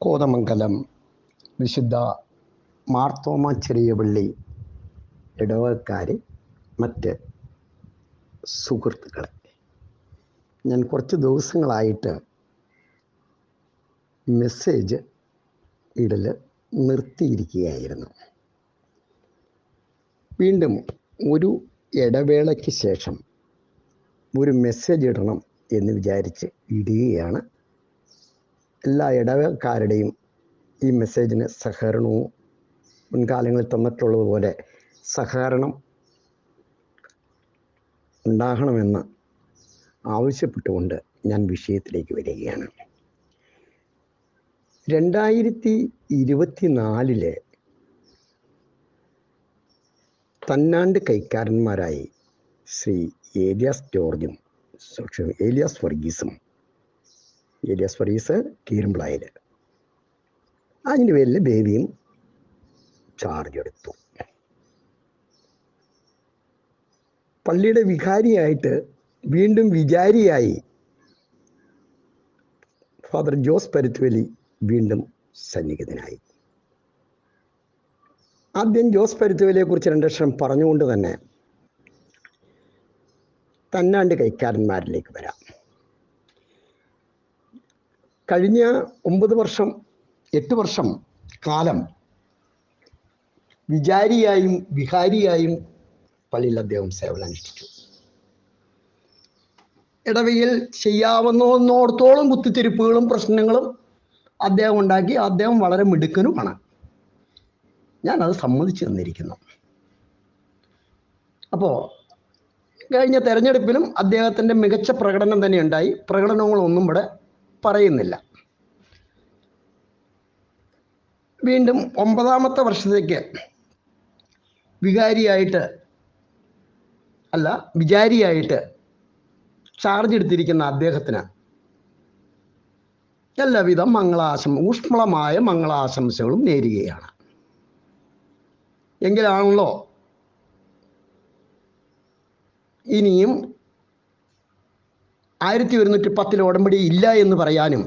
കോതമംഗലം വിശുദ്ധ മാർത്തോമ ചെറിയ പള്ളി ഇടവകക്കാർ മറ്റ് സുഹൃത്തുക്കളെ. ഞാൻ കുറച്ച് ദിവസങ്ങളായിട്ട് മെസ്സേജ് ഇടൽ നിർത്തിയിരിക്കുകയായിരുന്നു. വീണ്ടും ഒരു ഇടവേളയ്ക്ക് ശേഷം ഒരു മെസ്സേജ് ഇടണം എന്ന് വിചാരിച്ച് ഇടുകയാണ് എല്ലാ ഇടവക്കാരുടെയും ഈ മെസ്സേജിന് സഹകരണവും മുൻകാലങ്ങളിൽ തന്നിട്ടുള്ളതുപോലെ സഹകരണം ഉണ്ടാകണമെന്ന് ആവശ്യപ്പെട്ടുകൊണ്ട് ഞാൻ വിഷയത്തിലേക്ക് വരികയാണ്. രണ്ടായിരത്തി ഇരുപത്തി നാലിൽ തന്നാണ്ട് കൈക്കാരന്മാരായി ശ്രീ ഏലിയാസ് ജോർജും ഏലിയാസ് വർഗീസും ഏലിയാസ് ഫറീസ് കീരുംപ്ലായിൽ അതിന്റെ പേരിൽ ബേബിയും ചാർജ് എടുത്തു. പള്ളിയുടെ വികാരിയായിട്ട് വീണ്ടും വിചാരിയായി ഫാദർ ജോസ് പരുത്തുവലി വീണ്ടും സന്നിഹിതനായി. ആദ്യം ജോസ് പരുത്തുവലിയെ കുറിച്ച് രണ്ടക്ഷരം പറഞ്ഞുകൊണ്ട് തന്നെ തന്നാണ്ട് കൈക്കാരന്മാരിലേക്ക് വരാം. കഴിഞ്ഞ ഒമ്പത് വർഷം എട്ട് വർഷം കാലം വിചാരിയായും വിഹാരിയായും പള്ളിയിൽ അദ്ദേഹം സേവനമനുഷ്ഠിച്ചു. ഇടവയിൽ ചെയ്യാവുന്നോടത്തോളം കുത്തിത്തിരിപ്പുകളും പ്രശ്നങ്ങളും അദ്ദേഹം ഉണ്ടാക്കി. അദ്ദേഹം വളരെ മിടുക്കനുമാണ്. ഞാനത് സമ്മതിച്ചു തന്നിരിക്കുന്നു. അപ്പോൾ കഴിഞ്ഞ തെരഞ്ഞെടുപ്പിലും അദ്ദേഹത്തിന്റെ മികച്ച പ്രകടനം തന്നെ ഉണ്ടായി. പ്രകടനങ്ങളൊന്നും ഇവിടെ പറയുന്നില്ല. വീണ്ടും ഒമ്പതാമത്തെ വർഷത്തേക്ക് വികാരിയായിട്ട് അല്ല വിചാരിയായിട്ട് ചാർജ് എടുത്തിരിക്കുന്ന അദ്ദേഹത്തിന് എല്ലാവിധ മംഗളാശം ഊഷ്മളമായ മംഗളാശംസകളും നേരുകയാണ്. എങ്കിലാണല്ലോ ഇനിയും ആയിരത്തി ഒരുന്നൂറ്റി പത്തിലെ ഉടമ്പടി ഇല്ല എന്ന് പറയാനും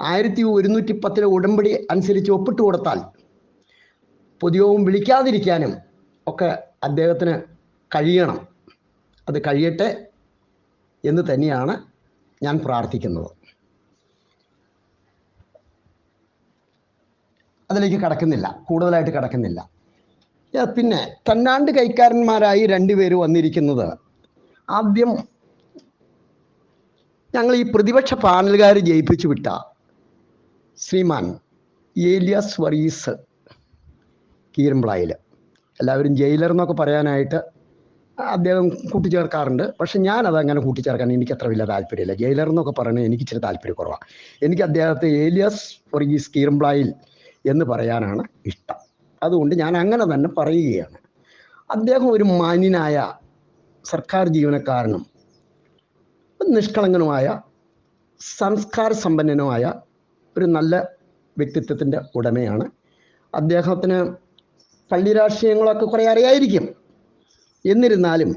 ആയിരത്തി ഒരുന്നൂറ്റി പത്തിലെ ഉടമ്പടി അനുസരിച്ച് ഒപ്പിട്ട് കൊടുത്താൽ പൊതുയോഗം വിളിക്കാതിരിക്കാനും ഒക്കെ അദ്ദേഹത്തിന് കഴിയണം. അത് കഴിയട്ടെ എന്ന് തന്നെയാണ് ഞാൻ പ്രാർത്ഥിക്കുന്നത്. അതിലേക്ക് കടക്കുന്നില്ല. കൂടുതലായിട്ട് കടക്കുന്നില്ല. പിന്നെ തന്നാണ്ട് കൈക്കാരന്മാരായി രണ്ടുപേര് വന്നിരിക്കുന്നത് ആദ്യം ഞങ്ങൾ ഈ പ്രതിപക്ഷ പാനലുകാർ ജയിപ്പിച്ചു വിട്ട ശ്രീമാൻ ഏലിയാസ് വർഗീസ് കീരമ്പ്ലായിൽ എല്ലാവരും ജയിലർ എന്നൊക്കെ പറയാനായിട്ട് അദ്ദേഹം കൂട്ടിച്ചേർക്കാറുണ്ട്. പക്ഷെ ഞാനത് അങ്ങനെ കൂട്ടിച്ചേർക്കാൻ എനിക്ക് അത്ര വലിയ താല്പര്യമില്ല. ജയിലർ എന്നൊക്കെ പറയുന്നത് എനിക്ക് ഇച്ചിരി താല്പര്യക്കുറവാണ് എനിക്ക് അദ്ദേഹത്തെ ഏലിയാസ് വർഗീസ് കീരമ്പ്ലായിൽ എന്ന് പറയാനാണ് ഇഷ്ടം. അതുകൊണ്ട് ഞാൻ അങ്ങനെ തന്നെ പറയുകയാണ്. അദ്ദേഹം ഒരു മാന്യനായ സർക്കാർ ജീവനക്കാരനും നിഷ്കളങ്കനുമായ സംസ്കാര സമ്പന്നനുമായ ഒരു നല്ല വ്യക്തിത്വത്തിന്റെ ഉടമയാണ്. അദ്ദേഹത്തിന് പള്ളി രാഷ്ട്രീയങ്ങളൊക്കെ കുറേ അറിയായിരിക്കും. എന്നിരുന്നാലും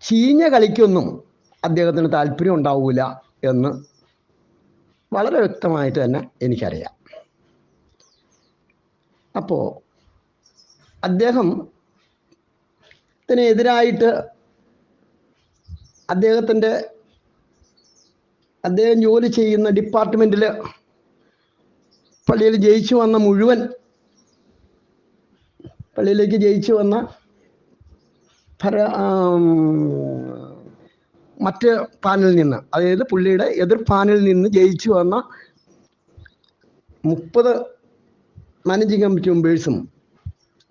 ചീഞ്ഞ കളിക്കൊന്നും അദ്ദേഹത്തിന് താല്പര്യം ഉണ്ടാവില്ല എന്ന് വളരെ വ്യക്തമായിട്ട് തന്നെ എനിക്കറിയാം. അപ്പോൾ അദ്ദേഹം ത്തിനെതിരായിട്ട് അദ്ദേഹത്തിന്റെ അദ്ദേഹം ജോലി ചെയ്യുന്ന ഡിപ്പാർട്ട്മെന്റിൽ പള്ളിയിൽ ജയിച്ചു വന്ന മുഴുവൻ പള്ളിയിലേക്ക് ജയിച്ചു വന്ന ഭര മറ്റ് പാനലിൽ നിന്ന് അതായത് പുള്ളിയുടെ എതിർ പാനലിൽ നിന്ന് ജയിച്ചു വന്ന മുപ്പത് മാനേജിങ് കമ്മിറ്റി മെമ്പേഴ്സും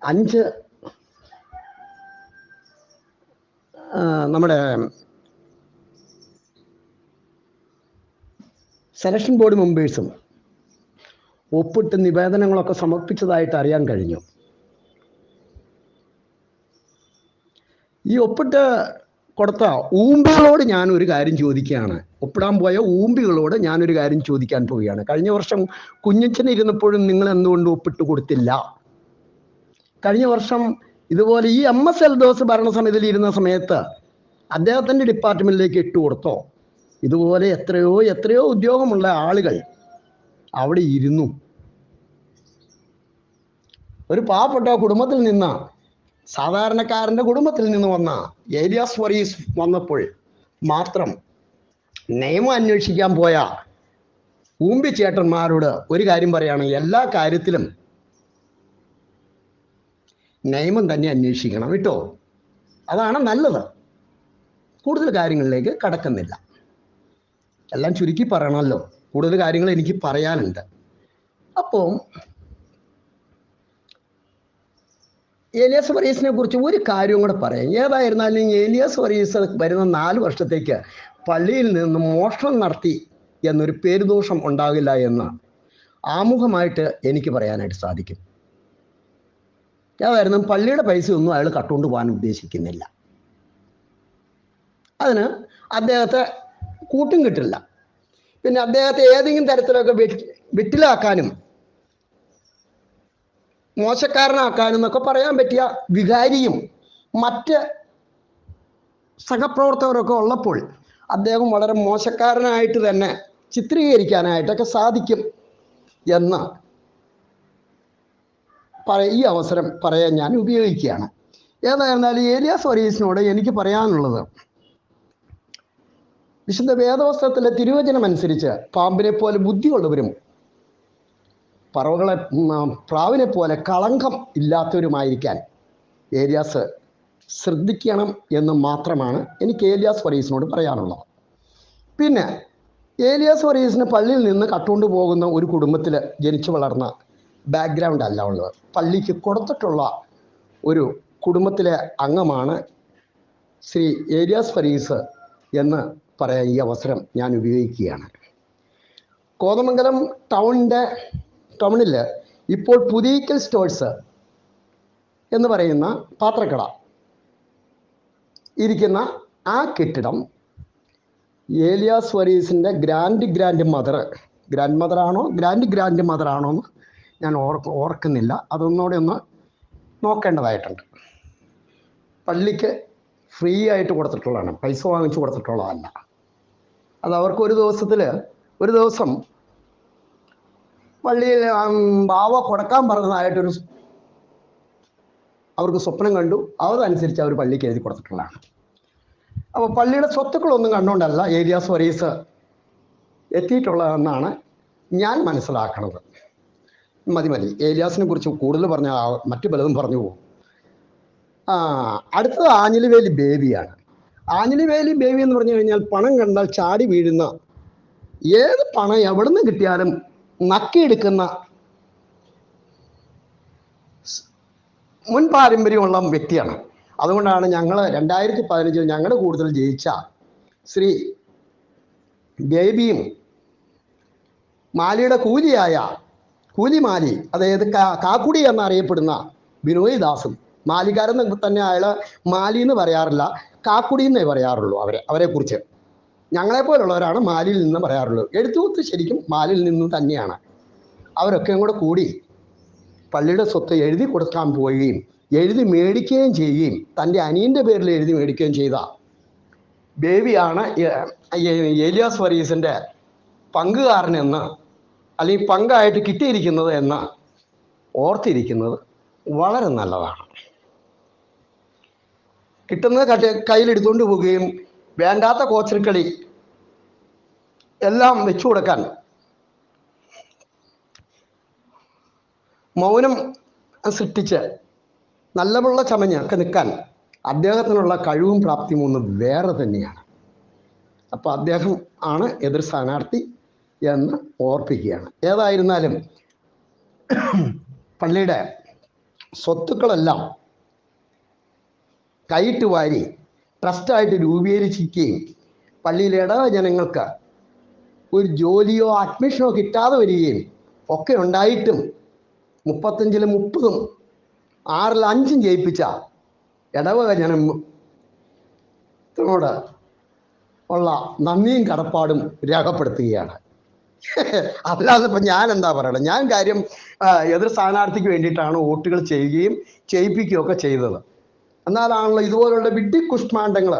അഞ്ച് നമ്മുടെ സെലക്ഷൻ ബോർഡ് മെമ്പേഴ്സും ഒപ്പിട്ട് നിവേദനങ്ങളൊക്കെ സമർപ്പിച്ചതായിട്ട് അറിയാൻ കഴിഞ്ഞു. ഈ ഒപ്പിട്ട് കൊടുത്ത ഊമ്പികളോട് ഞാൻ ഒരു കാര്യം ചോദിക്കുകയാണ്. ഒപ്പിടാൻ പോയ ഊമ്പികളോട് ഞാനൊരു കാര്യം ചോദിക്കാൻ പോവുകയാണ്. കഴിഞ്ഞ വർഷം കുഞ്ഞച്ചൻ ഇരുന്നപ്പോഴും നിങ്ങൾ എന്തുകൊണ്ട് ഒപ്പിട്ട് കൊടുത്തില്ല? കഴിഞ്ഞ വർഷം ഇതുപോലെ ഈ എം എസ് എൽ ദോസ് ഭരണസമിതിയിൽ ഇരുന്ന സമയത്ത് അദ്ദേഹത്തിന്റെ ഡിപ്പാർട്ട്മെന്റിലേക്ക് ഇട്ട് കൊടുത്തോ? ഇതുപോലെ എത്രയോ എത്രയോ ഉദ്യോഗമുള്ള ആളുകൾ അവിടെ ഇരുന്നു. ഒരു പാവപ്പെട്ട കുടുംബത്തിൽ നിന്ന സാധാരണക്കാരന്റെ കുടുംബത്തിൽ നിന്ന് വന്ന ഏലിയാസ് വറീസ് വന്നപ്പോൾ മാത്രം നിയമം അന്വേഷിക്കാൻ പോയ ഊമ്പിച്ചേട്ടന്മാരോട് ഒരു കാര്യം പറയാണ്. എല്ലാ കാര്യത്തിലും നിയമം തന്നെ അന്വേഷിക്കണം കേട്ടോ. അതാണ് നല്ലത്. കൂടുതൽ കാര്യങ്ങളിലേക്ക് കടക്കുന്നില്ല. എല്ലാം ചുരുക്കി പറയണമല്ലോ. കൂടുതൽ കാര്യങ്ങൾ എനിക്ക് പറയാനുണ്ട്. അപ്പോ ഏലിയാസ് വറീസിനെ കുറിച്ച് ഒരു കാര്യവും കൂടെ പറയാം. ഏതായിരുന്നാലും ഏലിയാസ് വറീസ് വരുന്ന നാല് വർഷത്തേക്ക് പള്ളിയിൽ നിന്ന് മോഷണം നടത്തി എന്നൊരു പേരുദോഷം ഉണ്ടാകില്ല എന്ന് ആമുഖമായിട്ട് എനിക്ക് പറയാനായിട്ട് സാധിക്കും. ഏതായിരുന്നു? പള്ളിയുടെ പൈസ ഒന്നും അയാൾ കട്ടുകൊണ്ട് പോകാൻ ഉദ്ദേശിക്കുന്നില്ല. അതിന് അദ്ദേഹത്തെ കൂട്ടും കിട്ടില്ല. പിന്നെ അദ്ദേഹത്തെ ഏതെങ്കിലും തരത്തിലൊക്കെ വിട്ടിലാക്കാനും മോശക്കാരനാക്കാനും എന്നൊക്കെ പറയാൻ പറ്റിയ വികാരിയും മറ്റ് സഹപ്രവർത്തകരൊക്കെ ഉള്ളപ്പോൾ അദ്ദേഹം വളരെ മോശക്കാരനായിട്ട് തന്നെ ചിത്രീകരിക്കാനായിട്ടൊക്കെ സാധിക്കും എന്ന് പറ ഈ അവസരം പറയാൻ ഞാൻ ഉപയോഗിക്കുകയാണ്. ഏതായിരുന്നാലും ഏലിയാസ് വറീസിനോട് എനിക്ക് പറയാനുള്ളത് വിശുദ്ധ വേദവസ്ത്രത്തിലെ തിരുവചനം അനുസരിച്ച് പാമ്പിനെ പോലെ ബുദ്ധിയുള്ളവരും പറവകളെ പ്രാവിനെ പോലെ കളങ്കം ഇല്ലാത്തവരുമായിരിക്കാൻ ഏലിയാസ് ശ്രദ്ധിക്കണം എന്ന് മാത്രമാണ് എനിക്ക് ഏലിയാസ് വറീസിനോട് പറയാനുള്ളത്. പിന്നെ ഏലിയാസ് വറീസിന് പള്ളിയിൽ നിന്ന് കട്ടുകൊണ്ട് പോകുന്ന ഒരു കുടുംബത്തിൽ ജനിച്ചു വളർന്ന ബാക്ക്ഗ്രൗണ്ട് അല്ല ഉള്ളത്. പള്ളിക്ക് കൊടുത്തിട്ടുള്ള ഒരു കുടുംബത്തിലെ അംഗമാണ് ശ്രീ ഏലിയാസ് ഫരീസ് എന്ന് പറയാൻ ഈ അവസരം ഞാൻ ഉപയോഗിക്കുകയാണ്. കോതമംഗലം ടൗണിന്റെ ടൗണിൽ ഇപ്പോൾ പുതിയക്കൽ സ്റ്റോഴ്സ് എന്ന് പറയുന്ന പാത്രക്കട ഇരിക്കുന്ന ആ കെട്ടിടം ഏലിയാസ് വരീസിന്റെ ഗ്രാൻഡ് ഗ്രാൻഡ് മദർ ഗ്രാൻഡ് മദറാണോ ഗ്രാൻഡ് ഗ്രാൻഡ് മദറാണോ എന്ന് ഞാൻ ഓർക്ക് ഓർക്കുന്നില്ല. അതൊന്നുകൂടെ ഒന്ന് നോക്കേണ്ടതായിട്ടുണ്ട്. പള്ളിക്ക് ഫ്രീ ആയിട്ട് കൊടുത്തിട്ടുള്ളതാണ്. പൈസ വാങ്ങിച്ചു കൊടുത്തിട്ടുള്ളതല്ല. അത് അവർക്ക് ഒരു ദിവസത്തിൽ ഒരു ദിവസം പള്ളിയിൽ ബാവ കൊടുക്കാൻ പറഞ്ഞതായിട്ടൊരു അവർക്ക് സ്വപ്നം കണ്ടു. അതനുസരിച്ച് അവർ പള്ളിക്ക് എഴുതി കൊടുത്തിട്ടുള്ളതാണ്. അപ്പോൾ പള്ളിയുടെ സ്വത്തുക്കളൊന്നും കണ്ടുകൊണ്ടല്ല ഏരിയ സ്വരീസ് എത്തിയിട്ടുള്ളതെന്നാണ് ഞാൻ മനസ്സിലാക്കുന്നത് മതി മതി. ഏലിയാസിനെ കുറിച്ച് കൂടുതൽ പറഞ്ഞ മറ്റു പലതും പറഞ്ഞു പോകും. അടുത്തത് ആഞ്ഞിലിവേലി ബേബിയാണ്. ആഞ്ഞിലിവേലി ബേബി എന്ന് പറഞ്ഞു കഴിഞ്ഞാൽ പണം കണ്ടാൽ ചാടി വീഴുന്ന ഏത് പണം എവിടെ നിന്ന് കിട്ടിയാലും നക്കിയെടുക്കുന്ന മുൻ പാരമ്പര്യമുള്ള വ്യക്തിയാണ്. അതുകൊണ്ടാണ് ഞങ്ങൾ രണ്ടായിരത്തി പതിനഞ്ചിൽ ഞങ്ങളുടെ കൂടുതൽ ജയിച്ച ശ്രീ ബേബിയും മാലിയുടെ കൂലിയായ കൂലിമാലി അതായത് കാക്കുടി എന്നറിയപ്പെടുന്ന ബിനോയ് ദാസും മാലികാരൻ തന്നെ അയാൾ മാലി എന്ന് പറയാറില്ല കാക്കുടി എന്നേ പറയാറുള്ളൂ അവരെ അവരെക്കുറിച്ച് ഞങ്ങളെപ്പോലുള്ളവരാണ് മാലിയിൽ നിന്ന് പറയാറുള്ളൂ എഴുത്തുകുത്ത് ശരിക്കും മാലിയിൽ നിന്ന് തന്നെയാണ്. അവരൊക്കെ കൂടെ കൂടി പള്ളിയുടെ സ്വത്ത് എഴുതി കൊടുക്കാൻ പോവുകയും എഴുതി മേടിക്കുകയും ചെയ്യുകയും തന്റെ അനിയന്റെ പേരിൽ എഴുതി മേടിക്കുകയും ചെയ്ത ബേബിയാണ് ഏലിയാസ് വറീസിന്റെ പങ്കുകാരനെന്ന് അല്ലെങ്കിൽ പങ്കായിട്ട് കിട്ടിയിരിക്കുന്നത് എന്ന് ഓർത്തിരിക്കുന്നത് വളരെ നല്ലതാണ്. കിട്ടുന്നത് കട്ട് കയ്യിലെടുത്തുകൊണ്ട് പോവുകയും വേണ്ടാത്ത കോച്ചറിക്കളി എല്ലാം വെച്ചു കൊടുക്കാൻ. മൗനം സൃഷ്ടിച്ച് നല്ലമുള്ള ചമഞ്ഞ് ഒക്കെ നിൽക്കാൻ അദ്ദേഹത്തിനുള്ള കഴിവും പ്രാപ്തിയും ഒന്ന് വേറെ തന്നെയാണ്. അപ്പോൾ അദ്ദേഹം ആണ് എതിർ സ്ഥാനാർത്ഥി എന്ന് ഓർപ്പിക്കുകയാണ്. ഏതായിരുന്നാലും പള്ളിയുടെ സ്വത്തുക്കളെല്ലാം കൈയിട്ട് വാരി ട്രസ്റ്റായിട്ട് രൂപീകരിച്ചിരിക്കുകയും പള്ളിയിലെ ഇടവ ജനങ്ങൾക്ക് ഒരു ജോലിയോ അഡ്മിഷനോ കിട്ടാതെ വരികയും ഒക്കെ ഉണ്ടായിട്ടും മുപ്പത്തഞ്ചിലും മുപ്പതും ആറിൽ അഞ്ചും ജയിപ്പിച്ച ഇടവക ജനം ോട് ഉള്ള നന്ദിയും കടപ്പാടും രേഖപ്പെടുത്തുകയാണ്. അല്ലാതെ ഇപ്പം ഞാൻ എന്താ പറയണത് ഞാൻ കാര്യം എതിർ സ്ഥാനാർത്ഥിക്ക് വേണ്ടിയിട്ടാണ് വോട്ടുകൾ ചെയ്യുകയും ചെയ്യിപ്പിക്കുകയും ഒക്കെ ചെയ്തത്. എന്നാലാണല്ലോ ഇതുപോലുള്ള വിഡ്ഢി കുഷ്മാണ്ഡങ്ങൾ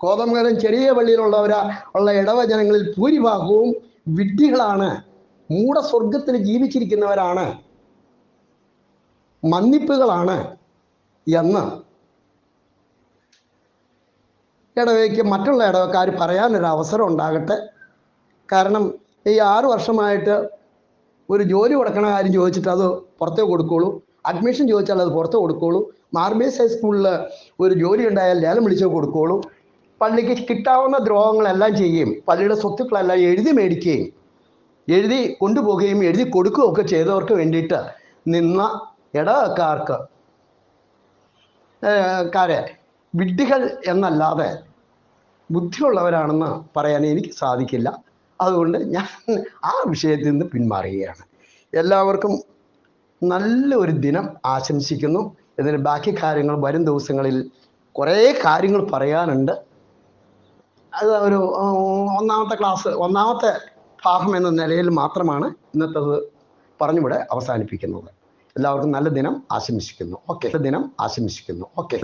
കോതമംഗലം ചെറിയ പള്ളിയിലുള്ളവരാ ഉള്ള ഇടവജനങ്ങളിൽ ഭൂരിഭാഗവും വിഡ്ഢികളാണ്. മൂടസ്വർഗത്തിൽ ജീവിച്ചിരിക്കുന്നവരാണ്. മന്നിപ്പുകളാണ് എന്ന്. ഇടവയ്ക്ക് മറ്റുള്ള ഇടവക്കാർ പറയാനൊരു അവസരം ഉണ്ടാകട്ടെ. കാരണം ഈ ആറു വർഷമായിട്ട് ഒരു ജോലി കൊടുക്കണ കാര്യം ചോദിച്ചിട്ട് അത് പുറത്തേ കൊടുക്കുള്ളൂ അഡ്മിഷൻ ചോദിച്ചാൽ അത് പുറത്ത് കൊടുക്കുള്ളൂ മാർബേസ് ഹൈസ്കൂളിൽ ഒരു ജോലി ഉണ്ടായാൽ ലേലം വിളിച്ചു കൊടുക്കുകയുള്ളൂ പള്ളിക്ക് കിട്ടാവുന്ന ദ്രോഹങ്ങളെല്ലാം ചെയ്യുകയും പള്ളിയുടെ സ്വത്തുക്കളെല്ലാം എഴുതി മേടിക്കുകയും എഴുതി കൊണ്ടുപോകുകയും എഴുതി കൊടുക്കുകയും ഒക്കെ ചെയ്തവർക്ക് വേണ്ടിയിട്ട് നിന്ന ഇടവക്കാർക്ക് ഏഹ് കാരെ വിഡ്ഢികൾ എന്നല്ലാതെ ബുദ്ധിയുള്ളവരാണെന്ന് പറയാൻ എനിക്ക് സാധിക്കില്ല. അതുകൊണ്ട് ഞാൻ ആ വിഷയത്തിൽ നിന്ന് പിന്മാറുകയാണ്. എല്ലാവർക്കും നല്ലൊരു ദിനം ആശംസിക്കുന്നു. ഇതിന് ബാക്കി കാര്യങ്ങൾ വരും ദിവസങ്ങളിൽ കുറേ കാര്യങ്ങൾ പറയാനുണ്ട്. അത് ഒരു ഒന്നാമത്തെ ക്ലാസ് ഒന്നാമത്തെ ഭാഗം എന്ന നിലയിൽ മാത്രമാണ് ഇന്നത്തത് പറഞ്ഞിവിടെ അവസാനിപ്പിക്കുന്നത്. എല്ലാവർക്കും നല്ല ദിനം ആശംസിക്കുന്നു. ഓക്കെ. ദിനം ആശംസിക്കുന്നു. ഓക്കെ.